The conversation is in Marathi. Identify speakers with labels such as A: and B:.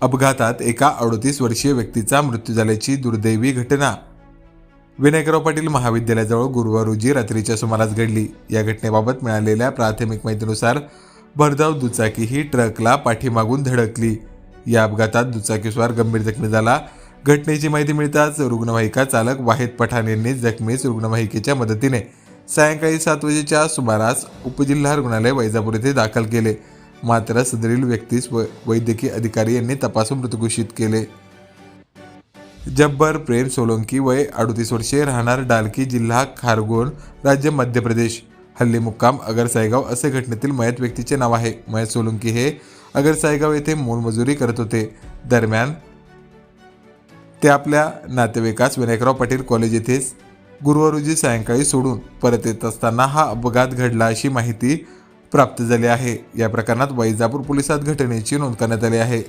A: अपघातात एका अडोतीस वर्षीय व्यक्तीचा मृत्यू झाल्याची दुर्दैवी घटना. विनायकराव पाटील महाविद्यालयाजवळ गुरुवार रोजी रात्रीच्या सुमारास घडली. या घटनेबाबत मिळालेल्या प्राथमिक माहितीनुसार भरधाव दुचाकी ही ट्रकला पाठीमागून धडकली. या अपघातात दुचाकीस्वार गंभीर जखमी झाला. घटनेची माहिती मिळताच रुग्णवाहिका चालक वाहेद पठाण यांनी जखमीस रुग्णवाहिकेच्या मदतीने सायंकाळी सात वाजेच्या सुमारास उपजिल्हा रुग्णालय वैजापूर येथे दाखल केले. मात्र सदरील व्यक्तीस व वैद्यकीय अधिकारी यांनी तपासून मृत घोषित केले. जब्बर प्रेम सोलंकी वय अडतीस वर्षे राहणार डालकी जिल्हा खारगोन राज्य मध्य प्रदेश. हल्ली मुक्काम अगरसायगाव असे घटनेतील मयत व्यक्तीचे नाव आहे. मयत सोलंकी हे अगरसायगाव येथे मोलमजुरी करत होते. दरम्यान ते आपल्या नातेवाईकास विनायकराव पाटील कॉलेज येथेच गुरुवार रोजी सायंकाळी सोडून परत येत असताना हा अपघात घडला अशी माहिती प्राप्त झाले आहे. या प्रकरणात वैजापूर पोलिसात घटनेची नोंद करण्यात आली आहे.